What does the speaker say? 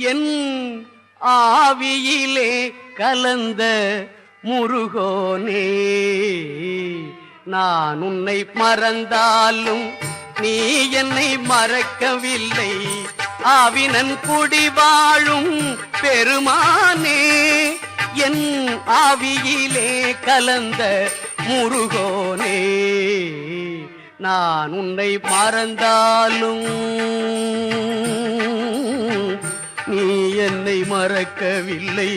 என் ஆவியிலே கலந்த முருகோனே நான் உன்னை மறந்தாலும் நீ என்னை மறக்கவில்லை. ஆவினன் குடி வாழும் பெருமானே என் ஆவியிலே கலந்த முருகோனே நான் உன்னை மறந்தாலும் என்னை மறக்கவில்லை.